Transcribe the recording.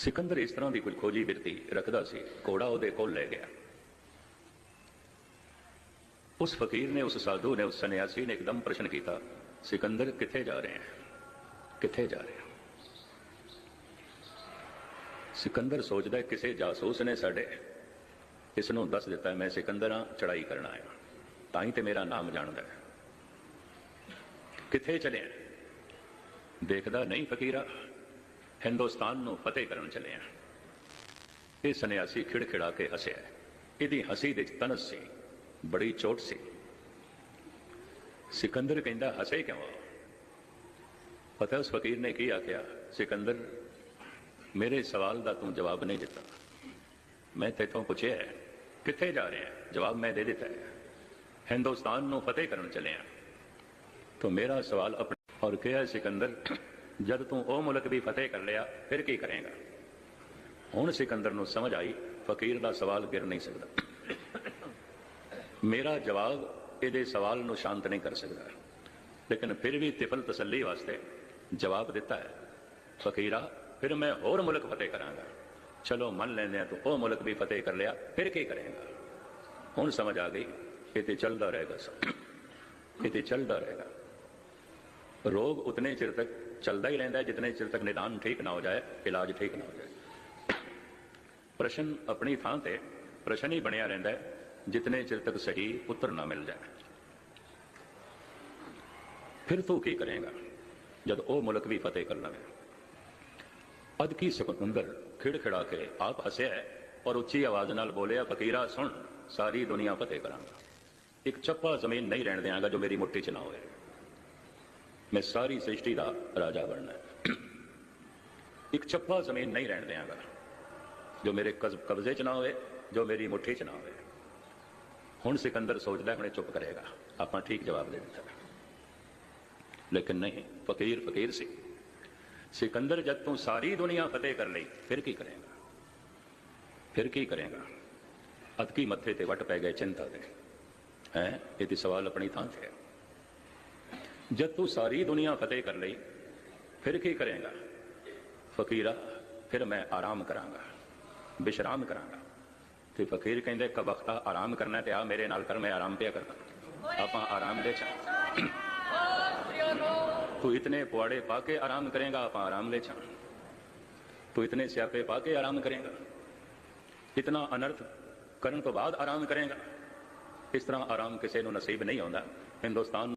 ਸਿਕੰਦਰ ਇਸ ਤਰ੍ਹਾਂ ਦੀ ਕੁਝ ਖੋਜੀ ਬਿਰਤੀ ਰੱਖਦਾ ਸੀ, ਘੋੜਾ ਉਹਦੇ ਕੋਲ ਲੈ ਗਿਆ। ਉਸ ਫਕੀਰ ਨੇ, ਉਸ ਸਾਧੂ ਨੇ, ਉਸ ਸੰਨਿਆਸੀ ਨੇ ਇੱਕਦਮ ਪ੍ਰਸ਼ਨ ਕੀਤਾ, ਸਿਕੰਦਰ ਕਿੱਥੇ ਜਾ ਰਹੇ ਹੈ? ਕਿੱਥੇ ਜਾ ਰਹੇ ਹੋ? ਸਿਕੰਦਰ ਸੋਚਦਾ ਕਿਸੇ ਜਾਸੂਸ ਨੇ ਸਾਡੇ, ਇਸ ਨੂੰ ਦੱਸ ਦਿੱਤਾ, ਮੈਂ ਸਿਕੰਦਰ ਹਾਂ ਚੜਾਈ ਕਰਨ ਆਇਆ ਤਾਂ ਹੀ ਤੇ ਮੇਰਾ ਨਾਮ ਜਾਣਦਾ ਹੈ। ਕਿੱਥੇ ਚਲੇ ਦੇਖਦਾ ਨਹੀਂ ਫਕੀਰਾ। ਹਿੰਦੁਸਤਾਨ ਨੂੰ ਫਤਿਹ ਕਰਨ ਚੱਲੇ ਆ। ਇਹ ਸੰਨਿਆਸੀ ਖਿੜਖਿੜਾ ਕੇ ਹੱਸਿਆ ਇਹਦੀ ਹਸੀ ਦੇ ਵਿੱਚ ਤਨਸ ਸੀ, ਬੜੀ ਚੋਟ ਸੀ। ਸਿਕੰਦਰ ਕਹਿੰਦਾ, ਹੱਸੇ ਕਿਉਂ ਪਤਾ ਉਸ ਫਕੀਰ ਨੇ ਕੀ ਆਖਿਆ? ਸਿਕੰਦਰ, ਮੇਰੇ ਸਵਾਲ ਦਾ ਤੂੰ ਜਵਾਬ ਨਹੀਂ ਦਿੱਤਾ। ਮੈਂ ਤੇਥੋਂ ਪੁੱਛਿਆ ਕਿੱਥੇ ਜਾ ਰਿਹਾ ਜਵਾਬ ਮੈਂ ਦੇ ਦਿੱਤਾ ਹਿੰਦੁਸਤਾਨ ਨੂੰ ਫਤਿਹ ਕਰਨ ਚੱਲੇ ਆ। ਤੋ ਮੇਰਾ ਸਵਾਲ ਆਪਣੇ ਔਰ ਕਿਹਾ, ਸਿਕੰਦਰ ਜਦ ਤੂੰ ਉਹ ਮੁਲਕ ਵੀ ਫਤਿਹ ਕਰ ਲਿਆ, ਫਿਰ ਕੀ ਕਰੇਗਾ? ਹੁਣ ਸਿਕੰਦਰ ਨੂੰ ਸਮਝ ਆਈ, ਫਕੀਰ ਦਾ ਸਵਾਲ ਗਿਰ ਨਹੀਂ ਸਕਦਾ। ਮੇਰਾ ਜਵਾਬ ਇਹਦੇ ਸਵਾਲ ਨੂੰ ਸ਼ਾਂਤ ਨਹੀਂ ਕਰ ਸਕਦਾ। ਲੇਕਿਨ ਫਿਰ ਵੀ ਤਿਫਲ ਤਸੱਲੀ ਵਾਸਤੇ ਜਵਾਬ ਦਿੱਤਾ ਹੈ। ਫਕੀਰਾ, ਫਿਰ ਮੈਂ ਹੋਰ ਮੁਲਕ ਫਤਿਹ ਕਰਾਂਗਾ। ਚਲੋ, ਮੰਨ ਲੈਂਦੇ ਆ ਤੂੰ ਉਹ ਮੁਲਕ ਵੀ ਫਤਿਹ ਕਰ ਲਿਆ, ਫਿਰ ਕੀ ਕਰੇਗਾ? ਹੁਣ ਸਮਝ ਆ ਗਈ ਇਹ ਤੇ ਚੱਲਦਾ ਰਹੇਗਾ ਸਭ। ਇਹ ਤੇ ਚੱਲਦਾ ਰਹੇਗਾ। ਰੋਗ ਉਤਨੇ ਚਿਰ ਤੱਕ ਚੱਲਦਾ ਹੀ ਰਹਿੰਦਾ ਹੈ, ਜਿਤਨੇ ਚਿਰ ਤੱਕ ਨਿਦਾਨ ਠੀਕ ਨਾ ਹੋ ਜਾਏ, ਇਲਾਜ ਠੀਕ ਨਾ ਹੋ ਜਾਏ। ਪ੍ਰਸ਼ਨ ਆਪਣੀ ਥਾਂ ਤੇ ਪ੍ਰਸ਼ਨ ਹੀ ਬਣਿਆ ਰਹਿੰਦਾ ਹੈ, ਜਿਤਨੇ ਚਿਰ ਤੱਕ ਸਹੀ ਉੱਤਰ ਨਾ ਮਿਲ ਜਾਏ। ਫਿਰ ਤੂੰ ਕੀ ਕਰੇਗਾ, ਜਦ ਉਹ ਮੁਲਕ ਵੀ ਫਤਿਹ ਕਰ ਲਵੇ? ਅਦ ਕੀ ਸਕੁੰਦਰ ਖਿੜ ਖਿੜਾ ਕੇ ਆਪ ਹੱਸਿਆ ਹੈ ਔਰ ਉੱਚੀ ਆਵਾਜ਼ ਨਾਲ ਬੋਲਿਆ, ਫਕੀਰਾ, ਸੁਣ, ਸਾਰੀ ਦੁਨੀਆ ਫਤਿਹ ਕਰਾਂਗਾ। ਇੱਕ ਚੱਪਾ ਜ਼ਮੀਨ ਨਹੀਂ ਰਹਿਣ ਦਿਆਂਗਾ ਜੋ ਮੇਰੀ ਮੁੱਠੀ 'ਚ ਨਾ ਹੋਏ। ਮੈਂ ਸਾਰੀ ਸ੍ਰਿਸ਼ਟੀ ਦਾ ਰਾਜਾ ਬਣਨਾ ਹੈ। ਇੱਕ ਛੱਪਾ ਜ਼ਮੀਨ ਨਹੀਂ ਰਹਿਣ ਦਿਆਂਗਾ। ਜੋ ਮੇਰੇ ਕਬਜ਼ੇ 'ਚ ਨਾ ਹੋਵੇ, ਜੋ ਮੇਰੀ ਮੁੱਠੀ 'ਚ ਨਾ ਹੋਵੇ। ਹੁਣ ਸਿਕੰਦਰ ਸੋਚਦਾ ਹੁਣੇ ਚੁੱਪ ਕਰੇਗਾ। ਆਪਾਂ ਠੀਕ ਜਵਾਬ ਦੇ ਦਿੱਤਾ। ਲੇਕਿਨ ਨਹੀਂ, ਫਕੀਰ ਫਕੀਰ ਸੀ। ਸਿਕੰਦਰ ਜਦ ਤੋਂ ਸਾਰੀ ਦੁਨੀਆ ਫਤਿਹ ਕਰ ਲਈ, ਫਿਰ ਕੀ ਕਰੇਗਾ? ਫਿਰ ਕੀ ਕਰੇਗਾ? ਅਤਕੀ ਮੱਥੇ ਤੇ ਵੱਟ ਪੈ ਗਏ ਚਿੰਤਾ ਦੇ। ਹੈ? ਇਹ ਤੇ ਸਵਾਲ ਆਪਣੀ ਥਾਂ ਤੇ ਹੈ। ਜਦ ਤੂੰ ਸਾਰੀ ਦੁਨੀਆ ਫਤਿਹ ਕਰ ਲਈ, ਫਿਰ ਕੀ ਕਰੇਗਾ? ਫਕੀਰਾ, ਫਿਰ ਮੈਂ ਆਰਾਮ ਕਰਾਂਗਾ ਵਿਸ਼ਰਾਮ ਕਰਾਂਗਾ। ਤੇ ਫਕੀਰ ਕਹਿੰਦੇ ਕਬਖਤਾ ਆਰਾਮ ਕਰਨਾ ਤੇ ਆ, ਮੇਰੇ ਨਾਲ ਕਰ, ਮੈਂ ਆਰਾਮ ਪਿਆ ਕਰਦਾ। ਆਪਾਂ ਆਰਾਮ ਦੇ ਚਾ ਤੂੰ ਇਤਨੇ ਪੁਆੜੇ ਪਾ ਕੇ ਆਰਾਮ ਕਰੇਗਾ, ਆਪਾਂ ਆਰਾਮ ਲੈ ਚਾ ਤੂੰ ਇਤਨੇ ਸਿਆਪੇ ਪਾ ਕੇ ਆਰਾਮ ਕਰੇਗਾ। ਇਤਨਾ ਅਨਰਥ ਕਰਨ ਤੋਂ ਬਾਅਦ ਆਰਾਮ ਕਰੇਗਾ। ਇਸ ਤਰ੍ਹਾਂ ਆਰਾਮ ਕਿਸੇ ਨੂੰ ਨਸੀਬ ਨਹੀਂ ਆਉਂਦਾ। ਹਿੰਦੁਸਤਾਨ